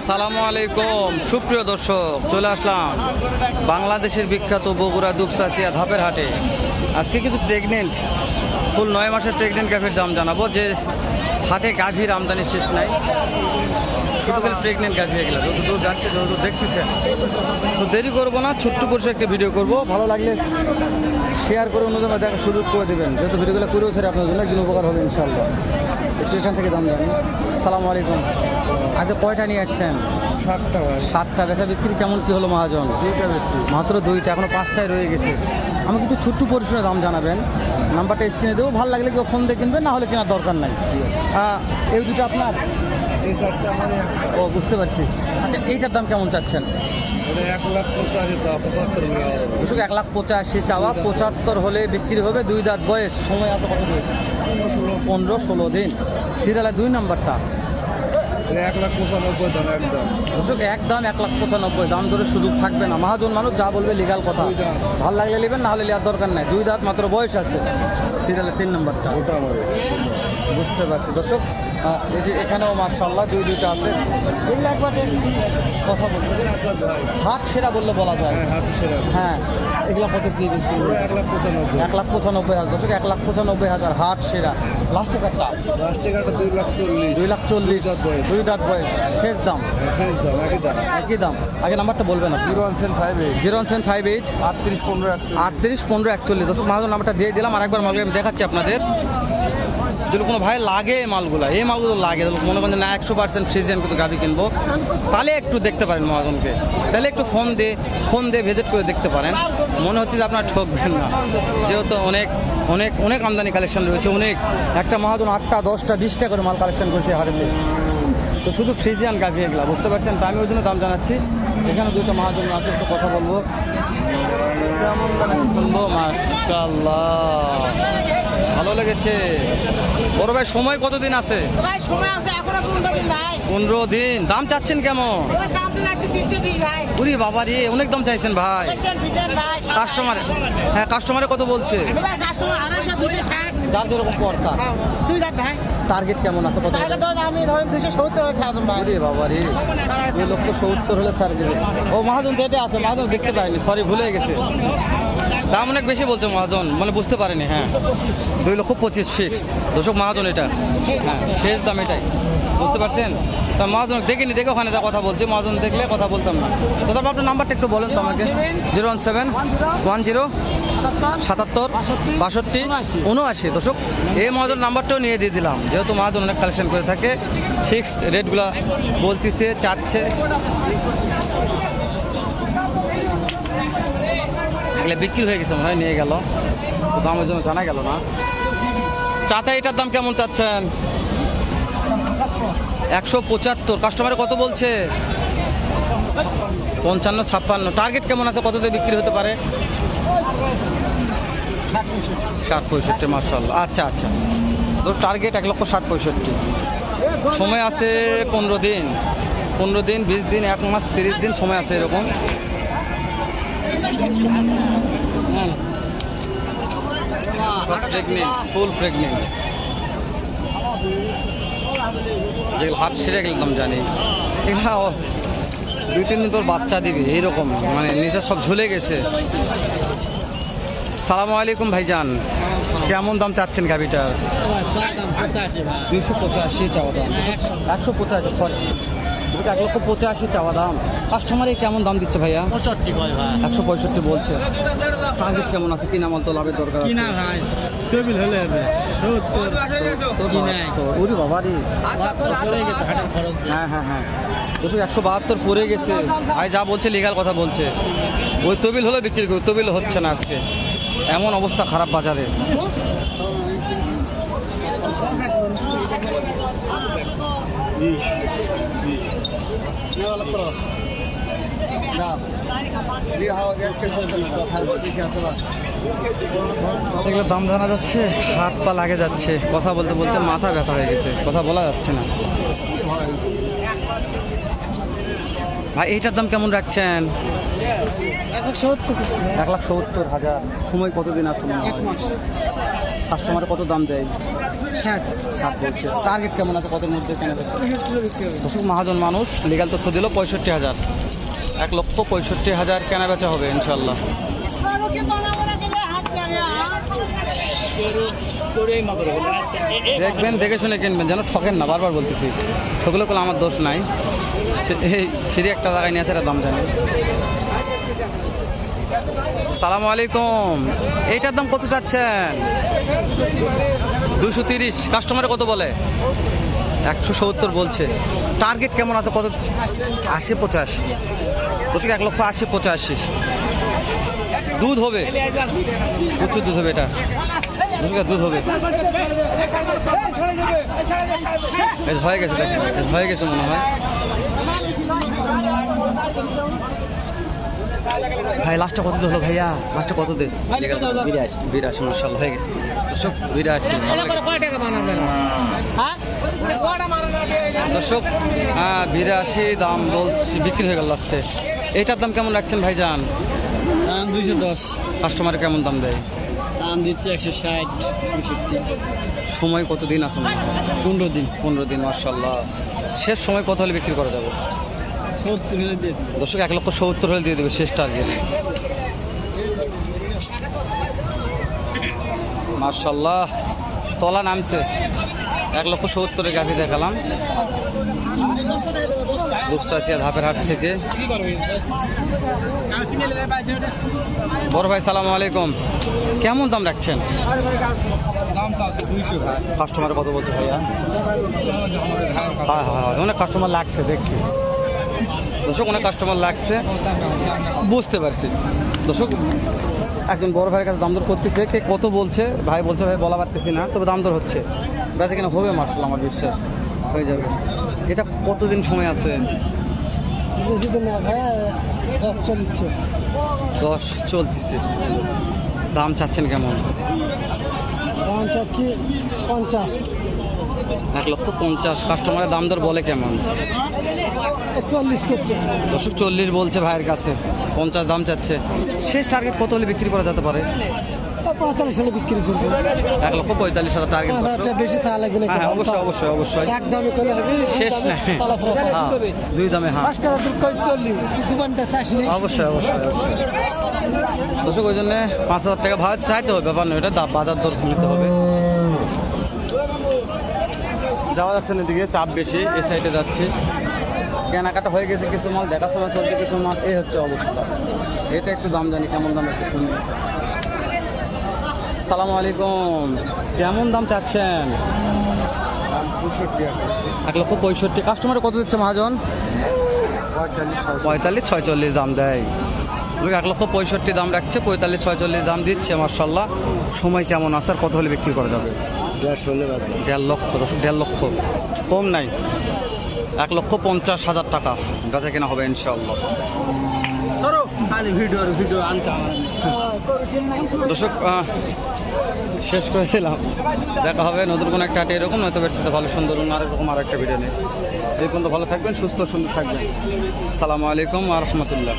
আসসালামু আলাইকুম। সুপ্রিয় দর্শক, চলে আসলাম বাংলাদেশের বিখ্যাত বগুড়া দুপসাচিয়া ধাপের হাটে। আজকে কিছু প্রেগনেন্ট ফুল নয় মাসের প্রেগনেন্ট গাভীর দাম জানাব। যে হাটে গাভীর আমদানি শেষ নাই। শুধু প্রেগনেন্ট গাভী এগুলো যত দূর যাচ্ছে যত দূর দেখতেছেন তো দেরি করব না, ছোট্ট পরিসর একটা ভিডিও করব। ভালো লাগলে শেয়ার করে অন্যজনে দেখার সুযোগ করে দেবেন। যেহেতু ভিডিওগুলো করেও স্যার আপনার জন্য একদিন উপকার হবে ইনশাল্লাহ একটু এখান থেকে দাম জানি। সালাম আলাইকুম। আগে কয়টা নিয়ে আসছেন? ষাটটা ষাটটা বেচা বিক্রি কেমন কি হলো মহাজন? মাত্র দুইটা এখনও পাঁচটায় রয়ে গেছে। আমাকে একটু ছোট্ট পরিসরে দাম জানাবেন। নাম্বারটা স্ক্রিনে দেবো। ভালো লাগলে কেউ ফোন দিয়ে কিনবেন না হলে কেনার দরকার নাই। এই দুটো আপনার? ও বুঝতে পারছি। আচ্ছা এইটার দাম কেমন চাচ্ছেন? ওটা এক লাখ পঁচাশি চাওয়া পঁচাত্তর হলে বিক্রি হবে দুই দাঁত বয়স। সময় আছে কত দিন? পনেরো ষোলো। দিন। সিরিয়ালের দুই নাম্বারটা। এক লাখ পঁচানব্বই দাম একদম দর্শক এক দাম এক লাখ পঁচানব্বই। দাম ধরে সুযোগ থাকবে না। মহাজন মানুষ যা বলবে লিগাল কথা। ভালো লাগলে নেবেন না হলে নেওয়ার দরকার নাই। দুই দাঁত মাত্র বয়স আছে। সিরিয়ালের তিন নম্বরটা। ওটা বুঝতে পারছি। দর্শক এই যে এখানেও মার্শাল্লাহ দুই দুইটা আছে। এগুলো একবারে কথা বলতে হাট সেরা বললে বলা যায়। হ্যাঁ সেরা। হ্যাঁ এগুলো কত কি? এক লাখ পঁচানব্বই। এক লাখ পঁচানব্বই হাজার দর্শক এক লাখ পঁচানব্বই হাজার হাট সেরা। লাস্টে কাজটা লাস্টে কাটা দুই লাখ চল্লিশ। দুই লাখ চল্লিশ। দুই দাঁত বয়স। শেষ দাম? হ্যাঁ, শেষ দাম একই দাম। একই দাম। আগে নাম্বারটা বলবেন zero one seven five eight. Zero one seven five eight. আটত্রিশ পনেরো একশো আটত্রিশ পনেরো একচল্লিশ। দর্শক মালগুলো নাম্বারটা দিয়ে দিলাম। আরেকবার মালগুলো আমি দেখাচ্ছি আপনাদের। যদি কোনো ভাই লাগে এই মালগুলো এই মালগুলো লাগে মনে করেন না, একশো পার্সেন্ট ফ্রিজেন কিন্তু গাভি কিনবো। তাহলে একটু দেখতে পারেন মহাজনকে। তাহলে একটু ফোন দিয়ে ফোন দিয়ে ভিজিট করে দেখতে পারেন। মনে হচ্ছে যে আপনার ঠকবেন না। যেহেতু অনেক অনেক অনেক আমদানি কালেকশন রয়েছে, অনেক। একটা মহাজন আটটা, দশটা, বিশটা করে মাল কালেকশন করছে হারেতে তো শুধু ফ্রিজিয়ান গাভি এগুলা, বুঝতে পারছেন? তো আমি ওই জন্য দাম জানাচ্ছি। এখানে দুটো মহাজন আছে, একটু কথা বলব। কেমন মানে শুনব মাশাল্লাহ ভালো লেগেছে। বড় ভাই সময় কতদিন আছে? পনেরো দিন দাম চাচ্ছেন কেমন? উরি বাবা রে অনেক দাম চাইছেন ভাই। কাস্টমার হ্যাঁ কাস্টমারে কত বলছে? যার যেরকম পর্তা হ্যাঁ, টার্গেট কেমন আছে? কত আমি ধরেন দুশো সত্তর একদম ভাই। বাবা রে দুই লক্ষ সত্তর হলে দেবে। ও মহাজন তো এটা আছে মহাজন দেখতে পাইনি সরি ভুলে গেছে। দাম অনেক বেশি বলছে মহাজন মানে বুঝতে পারেনি হ্যাঁ। দুই লক্ষ পঁচিশ ফিক্সড দর্শক, মহাজন এটা। হ্যাঁ শেষ দাম এটাই। বুঝতে পারছেন? তা মহাজন, দেখিনি, দেখে ওখানে যা কথা বলছে। মহাজন দেখলে কথা বলতাম না। তো তারপর আপনার নাম্বারটা একটু বলেন তো আমাকে। Zero one seven, one zero, সাতাত্তর, বাষট্টি, উনআশি। দর্শক, এই মহাজন নাম্বারটাও নিয়ে দিয়ে দিলাম। যেহেতু মহাজন অনেক কালেকশন করে থাকে ফিক্সড রেটগুলো বলতেছে, চাচ্ছে। এগুলো বিক্রি হয়ে গেছে মনে হয়, নিয়ে গেল। দামের জন্য জানা গেল না। চাচা, এটার দাম কেমন চাচ্ছেন? একশো পঁচাত্তর। কাস্টমারে কত বলছে? পঞ্চান্ন, ছাপ্পান্ন। টার্গেট কেমন আছে? কত দিয়ে বিক্রি হতে পারে? ষাট পঁয়ষট্টি মার্শাল আচ্ছা আচ্ছা। তোর টার্গেট এক লক্ষ ষাট পঁয়ষট্টি। সময় আছে পনেরো দিন। পনেরো দিন, বিশ দিন, এক মাস, তিরিশ দিন সময় আছে এরকম। প্রেগনেন্ট ফুল প্রেগনেন্ট যেগুলো হাট সেরে গেলে দাম জানি। এগুলা দুই তিন দিন পর বাচ্চা দিবে এইরকম। মানে নিচে সব ঝুলে গেছে। সালামু আলাইকুম ভাইজান। কেমন দাম চাচ্ছেন গাভিটার? দুইশো পঁচাশি চাওয়া দাম। একশো পঁচাশি সরি। এক লক্ষ পঁচাশি চাওয়া দাম। কাস্টমারে কেমন দাম দিচ্ছে ভাইয়া? পঁয়ষট্টি একশো পঁয়ষট্টি বলছে। টার্গেট কেমন আছে? কিনা মাল তো লাভের দরকার আছে। ভাই টেবিল হলে হবে। ওরে বাবা রে গেছে হ্যাঁ হ্যাঁ হ্যাঁ। দুশো একশো বাহাত্তর পড়ে গেছে। ভাই যা বলছে লিগাল কথা বলছে। ওই তবিল হলে বিক্রি করি তবিল হচ্ছে না আজকে। এমন অবস্থা খারাপ বাজারে। এগুলো দাম জানা যাচ্ছে হাত পা লাগে যাচ্ছে কথা বলতে বলতে মাথা ব্যথা হয়ে গেছে কথা বলা যাচ্ছে না। ভাই এইটার দাম কেমন রাখছেন? এক সত্তর। এক লাখ সত্তর হাজার। সময় কতদিন হয়? কাস্টমার কত দাম দেয়? ষাট। সাত বলছে। টার্গেট কেমন আছে? কত মধ্যে কেনা দর্শক মহাজন মানুষ। লিগাল তথ্য দিল পঁয়ষট্টি হাজার। এক লক্ষ পঁয়ষট্টি হাজার কেনা বেচা হবে ইনশাল্লাহ দেখবেন দেখে শুনে কিনবেন যেন ঠকেন না। বারবার বলতেছি। ঠকলে কোনো আমার দোষ নাই। সে- ফ্রি একটা জায়গায় নিয়ে আছে দাম জানি। সালাম আলাইকুম। এইটার দাম কত চাচ্ছেন? দুশো তিরিশ। কাস্টমারে কত বলে? একশো সত্তর বলছে। টার্গেট কেমন আছে? কত? আশি পঁচাশি। দর্শক এক লক্ষ আশি পঁচাশি। দুধ হবে? প্রচুর দুধ হবে এটা। দুধ হবে? হয়ে গেছে হয়ে গেছে মনে হয়। ভাই লাস্টটা কত হলো ভাইয়া? লাস্টটা কত দে? বিরাশি বিরাশি মার্শাল হয়ে গেছে। দর্শক বিরাশি ভালো লেগেছে। কয় টাকা বানাবেন হ্যাঁ? দর্শক হ্যাঁ বিরাশি দাম বলছি বিক্রি হয়ে গেল লাস্টে এটার দাম কেমন রাখছেন ভাইজান? দাম দুইশো দশ। কাস্টমার কেমন দাম দেয়? দাম দিচ্ছে একশো ষাট সময় কত দিন আছে? পনেরো দিন। পনেরো দিন মার্শাল্লাহ শেষ সময় কত হলে বিক্রি করা যাবে? দর্শক এক লক্ষ সত্তর হলে দিয়ে দেবে শেষ টার্গেট মার্শাল্লাহ তলা নামছে। এক লক্ষ সত্তরের গাভি দেখালাম। দুপসাচিয়া ধাপের হাট থেকে। বড় ভাই সালাম আলাইকুম। কেমন দাম রাখছেন? কাস্টমার কত বলছে ভাইয়া। হ্যাঁ হ্যাঁ হ্যাঁ অনেক কাস্টমার লাগছে দেখছি। দর্শক অনেক কাস্টমার লাগছে। বুঝতে পারছি। দর্শক একজন বড় ভাইয়ের কাছে দাম দর করতেছে। কে কত বলছে? ভাই বলছে ভাই বলা পারতেছি না। তবে দাম দর হচ্ছে। বেচা কিনা হবে মার্শাল আমার বিশ্বাস। হয়ে যাবে। এটা কতদিন সময় আছে? দশ চলতেছে। দাম চাচ্ছেন কেমন? দাম চাচ্ছি পঞ্চাশ। এক লক্ষ পঞ্চাশ। কাস্টমারের দাম দর বলে কেমন? দর্শক চল্লিশ বলছে ভাইয়ের কাছে। পঞ্চাশ দাম চাচ্ছে। শেষ টার্গেট কত হলে বিক্রি করা যেতে পারে? পঁয়তাল্লিশ হলে বিক্রি করব। এক লক্ষ পঁয়তাল্লিশ হাজার টার্গেট টাকা বেশি চা লাগবে না হ্যাঁ হ্যাঁ, অবশ্যই অবশ্যই অবশ্যই। এক দামে করে হবে শেষ হ্যাঁ, দুই দামে হ্যাঁ। অবশ্যই অবশ্যই অবশ্যই। দর্শক ওই জন্য পাঁচ হাজার টাকা ভাড়া চাইতে হবে ব্যাপার নয় এটা বাজার দর নিতে হবে। যাওয়া যাচ্ছে না এদিকে, চাপ বেশি এ সাইডে যাচ্ছে। কেনাকাটা হয়ে গেছে কিছু মাল দেখার সময় চলছে কিছু মাল, এই হচ্ছে অবস্থা। এটা একটু দাম জানি, কেমন দাম একটু শুনি। সালাম আলাইকুম, কেমন দাম চাচ্ছেন? এক লক্ষ পঁয়ষট্টি। কাস্টমারে কত দিচ্ছে মহাজন? পঁয়তাল্লিশ, ছয়চল্লিশ দাম দেয়। এক লক্ষ পঁয়ষট্টি দাম রাখছে, পঁয়তাল্লিশ, ছয়চল্লিশ দাম দিচ্ছে মার্শাল্লাহ সময় কেমন আছে আর কত হলে বিক্রি করা যাবে? দেড় লক্ষ দেড় লক্ষ। কম নাই। এক লক্ষ পঞ্চাশ হাজার টাকা বেচা কেনা হবে ইনশাল্লাহ দর্শক শেষ করেছিলাম। দেখা হবে নতুন কোনো একটা আটে এরকম নয়তো সাথে ভালো সুন্দর অন্য আরেকরকম আর একটা ভিডিও নেই এই পর্যন্ত ভালো থাকবেন সুস্থ সুন্দর থাকবেন। সালামু আলাইকুম আ রহমতুল্লাহ।